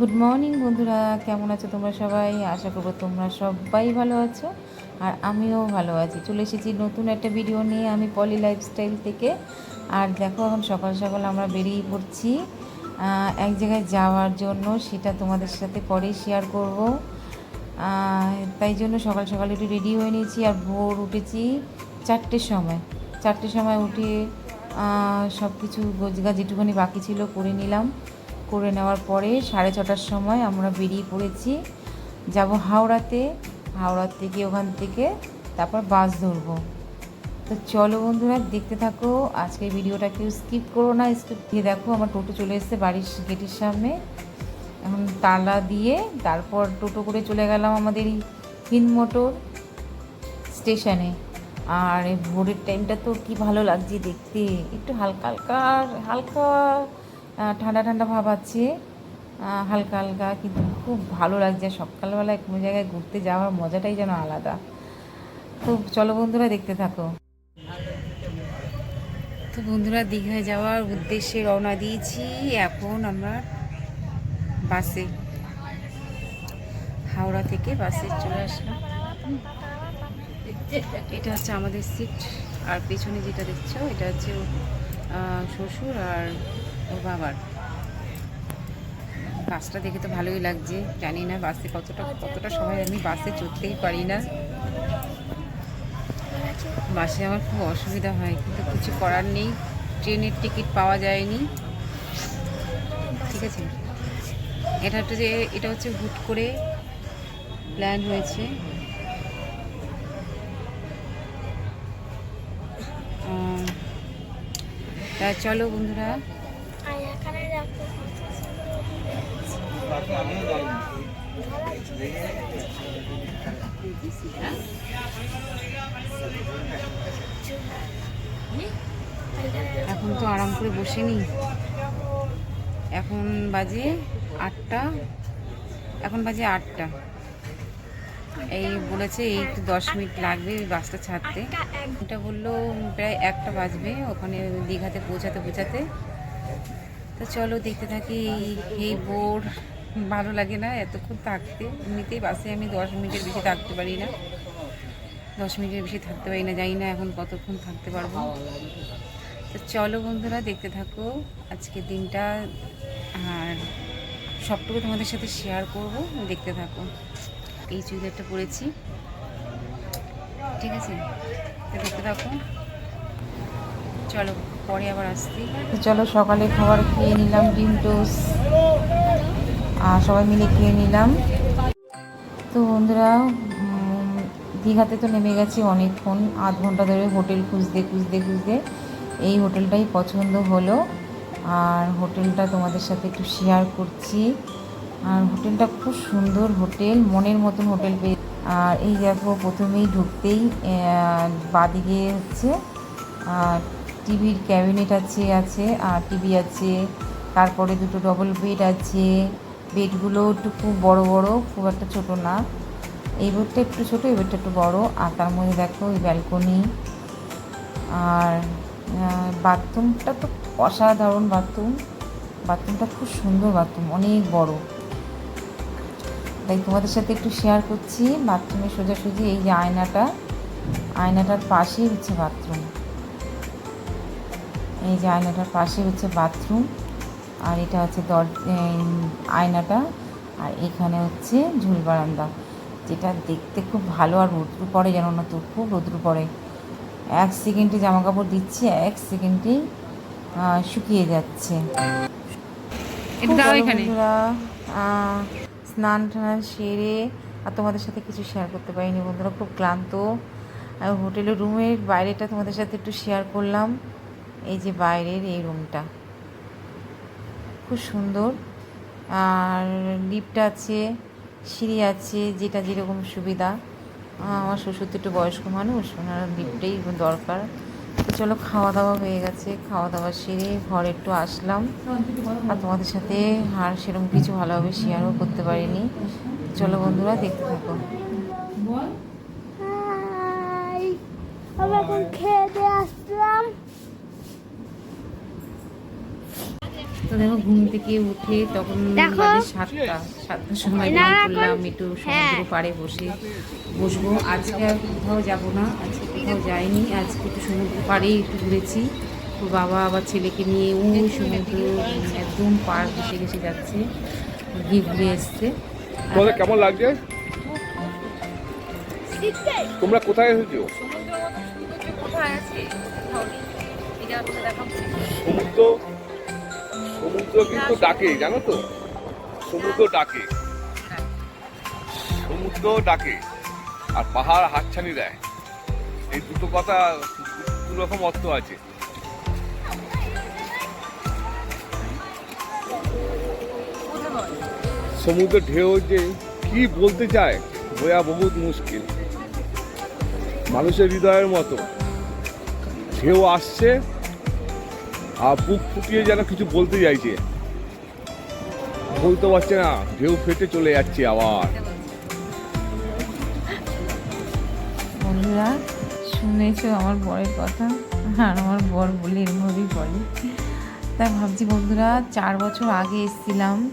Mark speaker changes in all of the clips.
Speaker 1: Good morning বন্ধুরা। কেমন আছো তোমরা সবাই? আশা করব তোমরা সবাই ভালো আছো আর আমিও ভালো আছি। চলে এসেছি নতুন একটা ভিডিও নিয়ে আমি পলি লাইফস্টাইল থেকে। আর দেখো, এখন সকাল সকাল আমরা বেরিয়ে পড়ছি। এক জায়গায় যাওয়ার জন্য সেটা তোমাদের সাথে পরে শেয়ার করব। তাই জন্য সকাল সকাল একটু রেডি হয়ে নিয়েছি আর ভোর উঠেছি চারটের সময়। চারটের সময় উঠে সব কিছু গোজগা যেটুকুনি বাকি ছিল করে নিলাম। করে নেওয়ার পরে সাড়ে ছটার সময় আমরা বেরিয়ে পড়েছি। যাব হাওড়াতে। হাওড়া থেকে ওখান থেকে তারপর বাস ধরবো। তো চলো বন্ধুরা, দেখতে থাকো। আজকের ভিডিওটা কেউ স্কিপ করো না। স্কিপ দিয়ে দেখো, আমার টোটো চলে এসেছে বাড়ির গেটের সামনে। এখন তালা দিয়ে তারপর টোটো করে চলে গেলাম আমাদের হিন্দ মোটর স্টেশনে। আর ভোরের টাইমটা তো কি ভালো লাগছে দেখতে। একটু হালকা হালকা হালকা ঠান্ডা ঠান্ডা ভাব আছে। হালকা হালকা, কিন্তু খুব ভালো লাগছে। সকালবেলায় কোনো জায়গায় ঘুরতে যাওয়ার মজাটাই যেন আলাদা। তো চলো বন্ধুরা, দেখতে থাকো। তো বন্ধুরা, দীঘায় যাওয়ার উদ্দেশ্যে রওনা দিয়েছি। এখন আমরা বাসে, হাওড়া থেকে বাসে চলে আসলাম। এটা হচ্ছে আমাদের সিট আর পেছনে যেটা দেখছ, এটা হচ্ছে শ্বশুর আর ওর বাবার। বাসটা দেখে তো ভালোই লাগছে, জানি না বাসে কতটা কতটা সময় আমি বাসে চড়তেই পারি না। বাসে আমার খুব অসুবিধা হয়, কিন্তু কিছু করার নেই, ট্রেনের টিকিট পাওয়া যায়নি। ঠিক আছে? এটা হচ্ছে যে, এটা হচ্ছে হুট করে প্ল্যান হয়েছে। তা চলো বন্ধুরা এখন তো আরাম করে বসে নি এখন বাজে আটটা। এখন বাজে আটটা। এই বলেছে এই একটু দশ মিনিট লাগবে বাসটা ছাড়তে। এটা বলল প্রায় একটা বাজবে ওখানে দীঘাতে পৌঁছাতে পৌঁছাতে। তো চলো দেখতে থাকি এই- এই বোর ভালো লাগে না, এতক্ষণ থাকতে। এমনিতেই বাসে আমি দশ মিনিটের বেশি থাকতে পারি না। দশ মিনিটের বেশি থাকতে পারি না, জানি না এখন কতক্ষণ থাকতে পারব। তো চলো বন্ধুরা, দেখতে থাকো আজকে দিনটা। আর সবটুকু তোমাদের সাথে শেয়ার করব, দেখতে থাকো। এই চুড়িদারটা পরেছি। ঠিক আছে? তো দেখতে থাকো। চলো, পরে আবার আসছি। চলো, সকালে খাবার খেয়ে নিলাম ডিম টোস্ট। আর সবাই মিলে খেয়ে নিলাম। তো বন্ধুরা দীঘাতে তো নেমে গেছি অনেকক্ষণ, আধ ঘণ্টা ধরে হোটেল খুঁজতে খুঁজতে খুঁজতে। এই হোটেলটাই পছন্দ হলো। আর হোটেলটা তোমাদের সাথে একটু শেয়ার করছি। আর হোটেলটা খুব সুন্দর হোটেল, মনের মতন হোটেল পেয়ে আর এই দেখো, প্রথমেই ঢুকতেই বাদিকে হচ্ছে টিভির ক্যাবিনেট আছে আছে, আর টিভি আছে, তারপরে দুটো ডবল বেড আছে বেডগুলো একটু খুব বড় বড়, খুব একটা ছোট না। এই বেডটা একটু ছোট, এই বেডটা একটু বড়। আর তার মধ্যে দেখো এই ব্যালকনি। আর বাথরুমটা তো অসাধারণ বাথরুম। বাথরুমটা খুব সুন্দর বাথরুম, অনেক বড়। তাই তোমাদের সাথে একটু শেয়ার করছি বাথরুমে সোজাসুজি এই যে আয়নাটা। আয়নাটার পাশেই হচ্ছে বাথরুম। এই যে আয়নাটার পাশে হচ্ছে বাথরুম। আর এটা হচ্ছে দর আয়নাটা আর এখানে হচ্ছে ঝুল বারান্দা। যেটা দেখতে খুব ভালো আর রৌদ্র পড়ে যেন না তো খুব রৌদ্র পড়ে। এক সেকেন্ডে জামা কাপড় দিচ্ছে এক সেকেন্ডেই আহ, শুকিয়ে যাচ্ছে। স্নান টান সেরে আর তোমাদের সাথে কিছু শেয়ার করতে পারিনি বন্ধুরা খুব ক্লান্ত। আর হোটেলের রুমের বাইরেটা তোমাদের সাথে একটু শেয়ার করলাম। এই যে বাইরের এই রুমটা খুব সুন্দর। আর লিফট আছে, সিঁড়ি আছে, যেটা যেরকম সুবিধা। আমার শ্বশুর একটু বয়স্ক মানুষ, ওনার লিফটেই দরকার। চলো খাওয়া দাওয়া হয়ে গেছে খাওয়া দাওয়া সেরে ঘরে একটু আসলাম। আর তোমাদের সাথে আর সেরকম কিছু ভালোভাবে শেয়ারও করতে পারিনি। চলো বন্ধুরা, দেখতে থাকো।
Speaker 2: হাই আমি এখন খেয়ে দিয়ে আসলাম।
Speaker 1: দেখো ঘুম থেকে উঠে তখন সাতটা সাতটার সময়
Speaker 2: এখন-
Speaker 1: একটু সমুদ্র
Speaker 2: হ্যাঁ।
Speaker 1: পাড়ে বসে বসবো। আজকে আর কোথাও যাব না আজকে কোথাও যাইনি আজকে একটু সমুদ্র পাড়েই একটু ঘুরেছি। তো বাবা আবার ছেলেকে নিয়ে ওই সমুদ্র একদম পার ঘেসে ঘেসে যাচ্ছে গিয়ে ঘুরে এসছে।
Speaker 3: তোমাদের কেমন লাগছে? তোমরা কোথায় এসেছ? সমুদ্র সমুদ্র কিন্তু ডাকে, জানো তো? সমুদ্র ডাকে। সমুদ্র ডাকে আর পাহাড় হাতছানি দেয়। এই দুটো কথা দু রকম অর্থ আছে। সমুদ্র ঢেউ যে কি বলতে চায় বোঝা বহুত মুশকিল। মানুষের হৃদয়ের মতো। ঢেউ আসছে বুক ফুটিয়ে যেন কিছু বলতে চাইছে। বলতে পারছে না, ঢেউ ফেটে চলে যাচ্ছে আবার।
Speaker 1: বন্ধুরা, শুনেছো আমার বরের কথা? আর আমার বর বলে এরমভাবেই বলে। তাই ভাবছি বন্ধুরা, চার বছর আগে এসেছিলাম।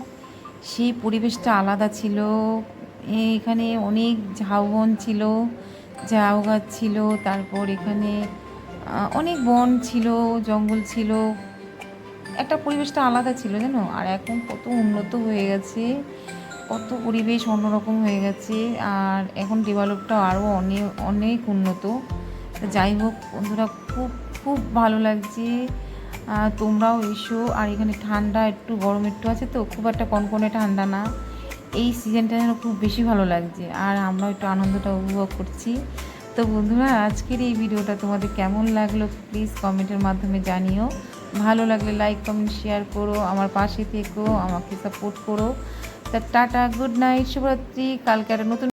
Speaker 1: সেই পরিবেশটা আলাদা ছিল। এখানে অনেক ঝাউবন ছিল, ঝাউ গাছ ছিল, তারপর এখানে অনেক বন ছিল, জঙ্গল ছিল। একটা পরিবেশটা আলাদা ছিল, জানো? আর এখন কত উন্নত হয়ে গেছে, কত পরিবেশ অন্যরকম হয়ে গেছে, আর এখন ডেভেলপটা আরও অনেক অনেক উন্নত। যাই হোক, বন্ধুরা, খুব খুব ভালো লাগছে। তোমরাও এসো, আর এখানে ঠান্ডা একটু, গরম একটু আছে তো, খুব একটা কনকনে ঠান্ডা না। এই সিজনটা যেন খুব বেশি ভালো লাগছে, আর আমরাও একটু আনন্দটা উপভোগ করছি। তো বন্ধুরা, আজকের এই ভিডিওটা তোমাদের কেমন লাগল প্লিজ কমেন্টের মাধ্যমে জানিও। ভালো লাগলে লাইক কমেন্ট শেয়ার করো, আমার পাশে থেকো, আমাকে সাপোর্ট করো। তা টাটা গুড নাইট শুভরাত্রি, কালকে একটা নতুন